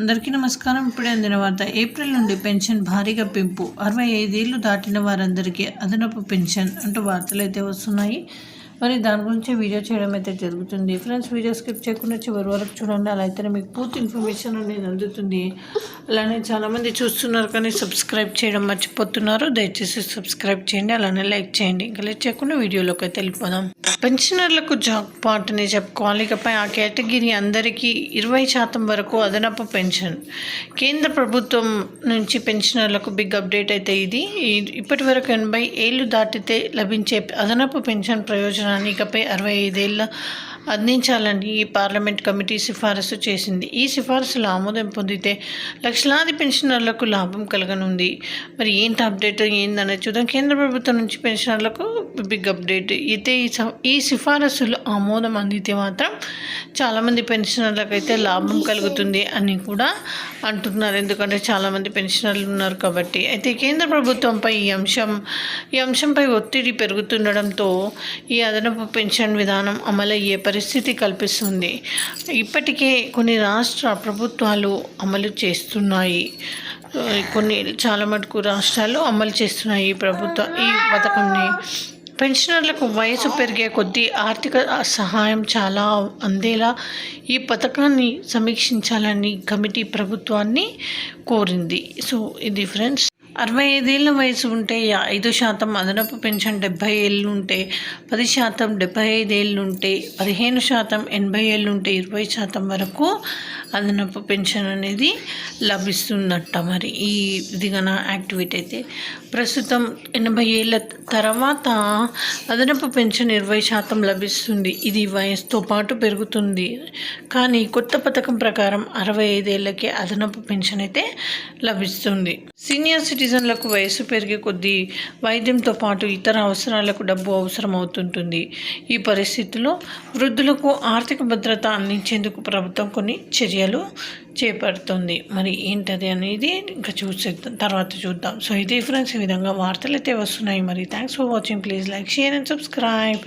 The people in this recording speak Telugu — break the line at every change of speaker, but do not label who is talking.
అందరికీ నమస్కారం. ఇప్పుడే అందిన వార్త ఏప్రిల్ నుండి పెన్షన్ భారీగా పెంపు. అరవై ఐదేళ్ళు దాటిన వారందరికీ అదనపు పెన్షన్ అంటూ వార్తలు అయితే వస్తున్నాయి. మరి దాని గురించి వీడియో చేయడం అయితే జరుగుతుంది. ఫ్రెండ్స్ వీడియో స్కిప్ చేయకుండా చివరి వరకు చూడండి. అలా అయితేనే మీకు పూర్తి ఇన్ఫర్మేషన్ అనేది అందుతుంది. అలానే చాలామంది చూస్తున్నారు కానీ సబ్స్క్రైబ్ చేయడం మర్చిపోతున్నారు. దయచేసి సబ్స్క్రైబ్ చేయండి అలానే లైక్ చేయండి. ఇంకా లైక్ చేయకుండా వీడియోలోకి అయితే వెళ్ళిపోదాం. పెన్షనర్లకు జాబ్ పార్ట్ అని చెప్పుకోవాలి. ఇకపై ఆ కేటగిరీ అందరికీ ఇరవై శాతం వరకు అదనపు పెన్షన్. కేంద్ర ప్రభుత్వం నుంచి పెన్షనర్లకు బిగ్ అప్డేట్ అయితే ఇది. ఇప్పటి వరకు ఎనభై ఏళ్ళు దాటితే లభించే అదనపు పెన్షన్ ప్రయోజనం ప్రయోజనాన్ని ఇకపై అరవై ఐదేళ్ళ అందించాలని ఈ పార్లమెంట్ కమిటీ సిఫారసు చేసింది. ఈ సిఫారసులు ఆమోదం పొందితే లక్షలాది పెన్షనర్లకు లాభం కలగనుంది. మరి ఏంటి అప్డేట్? ఏందనే చూద్దాం. కేంద్ర ప్రభుత్వం నుంచి పెన్షనర్లకు బిగ్ అప్డేట్. అయితే ఈ స- ఈ సిఫారసులు ఆమోదం అందితే మాత్రం చాలామంది పెన్షనర్లకు అయితే లాభం కలుగుతుంది అని కూడా అంటున్నారు. ఎందుకంటే చాలామంది పెన్షనర్లు ఉన్నారు కాబట్టి. అయితే కేంద్ర ప్రభుత్వంపై ఈ అంశం ఈ అంశంపై ఒత్తిడి పెరుగుతుండడంతో ఈ అదనపు పెన్షన్ విధానం అమలయ్యే పరి పరిస్థితి కల్పిస్తుంది. ఇప్పటికే కొన్ని రాష్ట్ర ప్రభుత్వాలు అమలు చేస్తున్నాయి. కొన్ని చాలా మటుకు రాష్ట్రాలు అమలు చేస్తున్నాయి ఈ ప్రభుత్వ ఈ పథకంని. పెన్షనర్లకు వయసు పెరిగే కొద్దీ ఆర్థిక సహాయం చాలా అందేలా ఈ పథకాన్ని సమీక్షించాలని కమిటీ ప్రభుత్వాన్ని కోరింది. సో ఇది ఫ్రెండ్స్ అరవై ఐదేళ్ళ వయసు ఉంటే ఐదు శాతం అదనపు పెన్షన్ డెబ్బై ఏళ్ళు ఉంటే పది శాతం డెబ్బై ఐదేళ్ళు ఉంటే పదిహేను శాతం ఎనభై ఏళ్ళు ఉంటే ఇరవై శాతం వరకు అదనపు పెన్షన్ అనేది లభిస్తుందట మరి ఈ ఇదిగా యాక్టివిటీ అయితే. ప్రస్తుతం ఎనభై ఏళ్ళ తర్వాత అదనపు పెన్షన్ ఇరవై శాతం లభిస్తుంది. ఇది వయసుతో పాటు పెరుగుతుంది. కానీ కొత్త పథకం ప్రకారం అరవై ఐదేళ్ళకి అదనపు పెన్షన్ అయితే లభిస్తుంది. సీనియర్ సిటిజన్లకు వయసు పెరిగే కొద్దీ వైద్యంతో పాటు ఇతర అవసరాలకు డబ్బు అవసరం అవుతుంటుంది ఈ పరిస్థితిలో వృద్ధులకు ఆర్థిక భద్రత అందించేందుకు ప్రభుత్వం కొన్ని చర్యలు చేపడుతుంది. మరి ఏంటది అనేది ఇంకా చూసేద్దాం తర్వాత చూద్దాం. సో ఇది ఫ్రెండ్స్ ఈ విధంగా వార్తలు అయితే వస్తున్నాయి. మరి thanks for watching. Please like share and subscribe.